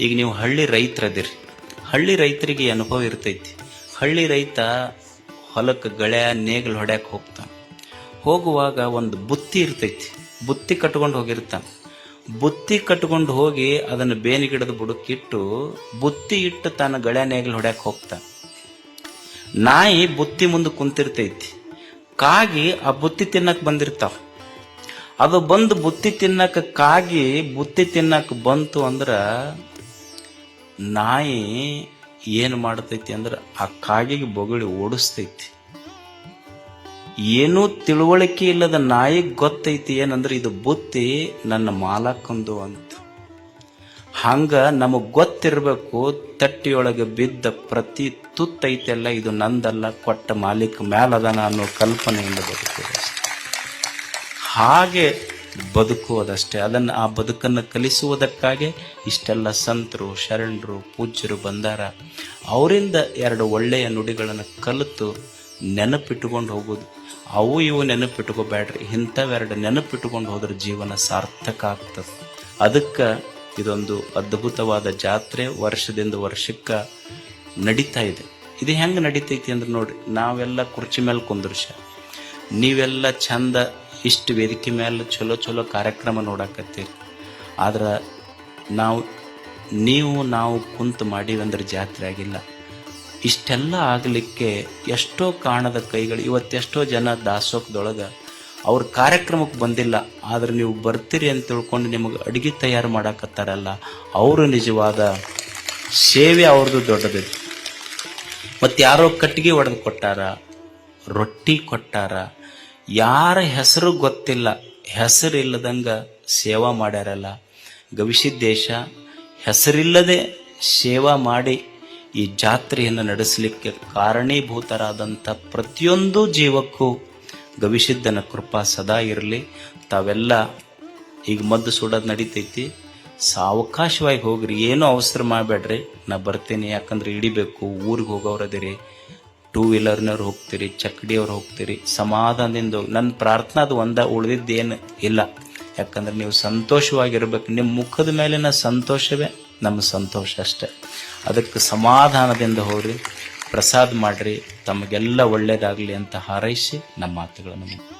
ಈಗ ನೀವು ಹಳ್ಳಿ ರೈತರದಿರಿ. ಹಳ್ಳಿ ರೈತರಿಗೆ ಅನುಭವ ಇರ್ತೈತಿ. ಹಳ್ಳಿ ರೈತ ಹೊಲಕ್ಕೆ ಗಳೆ ನೇಗಿಲು ಹೊಡ್ಯಾಕೆ ಹೋಗ್ತಾನೆ. ಹೋಗುವಾಗ ಒಂದು ಬುತ್ತಿ ಇರ್ತೈತಿ. ಬುತ್ತಿ ಕಟ್ಕೊಂಡು ಹೋಗಿರ್ತಾನೆ. ಬುತ್ತಿ ಕಟ್ಕೊಂಡು ಹೋಗಿ ಅದನ್ನು ಬೇನಿ ಗಿಡದ ಬುಡಕ್ಕಿಟ್ಟು ಬುತ್ತಿ ಇಟ್ಟು ತಾನು ಗಳೆ ನೇಗಿಲು ಹೊಡ್ಯಾಕೆ ಹೋಗ್ತಾನೆ. ನಾಯಿ ಬುತ್ತಿ ಮುಂದೆ ಕುಂತಿರ್ತೈತಿ. ಕಾಗಿ ಆ ಬುತ್ತಿ ತಿನ್ನಕ್ಕೆ ಬಂದಿರ್ತಾವ. ಅದು ಬಂದು ಬುತ್ತಿ ತಿನ್ನಕ್ಕೆ ಕಾಗಿ ಬುತ್ತಿ ತಿನ್ನಕ್ಕೆ ಬಂತು ಅಂದ್ರ ನಾಯಿ ಏನು ಮಾಡ್ತೈತಿ ಅಂದ್ರೆ ಆ ಕಾಗಿಗೆ ಬೊಗಳಿ ಓಡಿಸ್ತೈತಿ. ಏನೂ ತಿಳುವಳಿಕೆ ಇಲ್ಲದ ನಾಯಿಗೆ ಗೊತ್ತೈತಿ ಏನಂದ್ರೆ ಇದು ಬುತ್ತಿ ನನ್ನ ಮಾಲಕಂದು ಅಂತ. ಹಂಗ ನಮಗ್ ಗೊತ್ತಿರಬೇಕು ತಟ್ಟಿಯೊಳಗೆ ಬಿದ್ದ ಪ್ರತಿ ತುತ್ತೈತೆಲ್ಲ ಇದು ನಂದಲ್ಲ, ಕೊಟ್ಟ ಮಾಲೀಕ ಮ್ಯಾಲದನ ಅನ್ನೋ ಕಲ್ಪನೆಯಿಂದ ಬದುಕುವುದು ಹಾಗೆ ಬದುಕುವುದಷ್ಟೇ ಅದನ್ನು ಆ ಬದುಕನ್ನು ಕಲಿಸುವುದಕ್ಕಾಗಿ ಇಷ್ಟೆಲ್ಲ ಸಂತರು, ಶರಣರು, ಪೂಜ್ಯರು ಬಂದಾರ. ಅವರಿಂದ ಎರಡು ಒಳ್ಳೆಯ ನುಡಿಗಳನ್ನು ಕಲಿತು ನೆನಪಿಟ್ಟುಕೊಂಡು ಹೋಗೋದು ಅವು ಇವು ನೆನಪಿಟ್ಕೋಬೇಡ್ರಿ ಇಂಥವೆರಡು ನೆನಪಿಟ್ಟುಕೊಂಡು ಹೋದ್ರೆ ಜೀವನ ಸಾರ್ಥಕ ಆಗ್ತದೆ. ಅದಕ್ಕೆ ಇದೊಂದು ಅದ್ಭುತವಾದ ಜಾತ್ರೆ ವರ್ಷದಿಂದ ವರ್ಷಕ್ಕೆ ನಡೀತಾ ಇದೆ. ಇದು ಹೆಂಗೆ ನಡೀತೈತಿ ಅಂದ್ರೆ ನೋಡ್ರಿ, ನಾವೆಲ್ಲ ಕುರ್ಚಿ ಮೇಲೆ ಕುಂದ್ರಶ. ನೀವೆಲ್ಲ ಚಂದ ಇಷ್ಟು ವೇದಿಕೆ ಮೇಲೆ ಚಲೋ ಚಲೋ ಕಾರ್ಯಕ್ರಮ ನೋಡಕತ್ತೀರಿ. ಆದ್ರೆ ನಾವು, ನೀವು, ನಾವು ಕುಂತು ಮಾಡೀವಂದ್ರೆ ಜಾತ್ರೆ ಆಗಿಲ್ಲ. ಇಷ್ಟೆಲ್ಲ ಆಗಲಿಕ್ಕೆ ಎಷ್ಟೋ ಕಾಣದ ಕೈಗಳು ಇವತ್ತೆಷ್ಟೋ ಜನ ದಾಸೋಹದೊಳಗೆ ಅವ್ರ ಕಾರ್ಯಕ್ರಮಕ್ಕೆ ಬಂದಿಲ್ಲ. ಆದ್ರೆ ನೀವು ಬರ್ತೀರಿ ಅಂತ ತಿಳ್ಕೊಂಡು ನಿಮಗೆ ಅಡುಗೆ ತಯಾರು ಮಾಡಕತ್ತಾರಲ್ಲ, ಅವರು ನಿಜವಾದ ಸೇವೆ ಅವ್ರದ್ದು ದೊಡ್ಡದಿದೆ ಮತ್ತು ಯಾರೋ ಕಟ್ಟಿಗೆ ಒಡೆದು ಕೊಟ್ಟಾರ, ರೊಟ್ಟಿ ಕೊಟ್ಟಾರ ಯಾರ ಹೆಸರು ಗೊತ್ತಿಲ್ಲ. ಹೆಸರಿಲ್ಲದಂಗ ಸೇವಾ ಮಾಡ್ಯಾರಲ್ಲ. ಗವಿಸಿದ್ದೇಶ, ಹೆಸರಿಲ್ಲದೆ ಸೇವಾ ಮಾಡಿ ಈ ಜಾತ್ರೆಯನ್ನು ನಡೆಸಲಿಕ್ಕೆ ಕಾರಣೀಭೂತರಾದಂಥ ಪ್ರತಿಯೊಂದು ಜೀವಕ್ಕೂ ಗವಿಸಿದ್ದನ ಕೃಪಾ ಸದಾ ಇರಲಿ. ತಾವೆಲ್ಲ ಈಗ ಮದ್ದು ಸುಡೋದು ನಡೀತೈತಿ. ಸಾವಕಾಶವಾಗಿ ಹೋಗ್ರಿ. ಏನೂ ಅವಸರ ಮಾಡಬೇಡ್ರಿ. ನಾ ಬರ್ತೀನಿ. ಯಾಕಂದ್ರೆ ಹಿಡಿಬೇಕು. ಊರಿಗೆ ಹೋಗೋರದಿರಿ ಟೂ ವೀಲರ್ನವ್ರು ಹೋಗ್ತೀರಿ, ಚಕ್ಡಿಯವ್ರು ಹೋಗ್ತೀರಿ, ಸಮಾಧಾನದಿಂದ ಹೋಗಿ ನನ್ನ ಪ್ರಾರ್ಥನೆ ಅದು ಒಂದ ಉಳಿದಿದ್ದೇನು ಇಲ್ಲ. ಯಾಕಂದ್ರೆ ನೀವು ಸಂತೋಷವಾಗಿರ್ಬೇಕು. ನಿಮ್ಮ ಮುಖದ ಮೇಲಿನ ಸಂತೋಷವೇ ನಮ್ಮ ಸಂತೋಷ ಅಷ್ಟೆ. ಅದಕ್ಕೆ ಸಮಾಧಾನದಿಂದ ಹೋಗ್ರಿ, ಪ್ರಸಾದ ಮಾಡ್ರಿ, ತಮಗೆಲ್ಲ ಒಳ್ಳೇದಾಗಲಿ ಅಂತ ಹಾರೈಸಿ ನಮ್ಮ ಮಾತುಗಳನ್ನು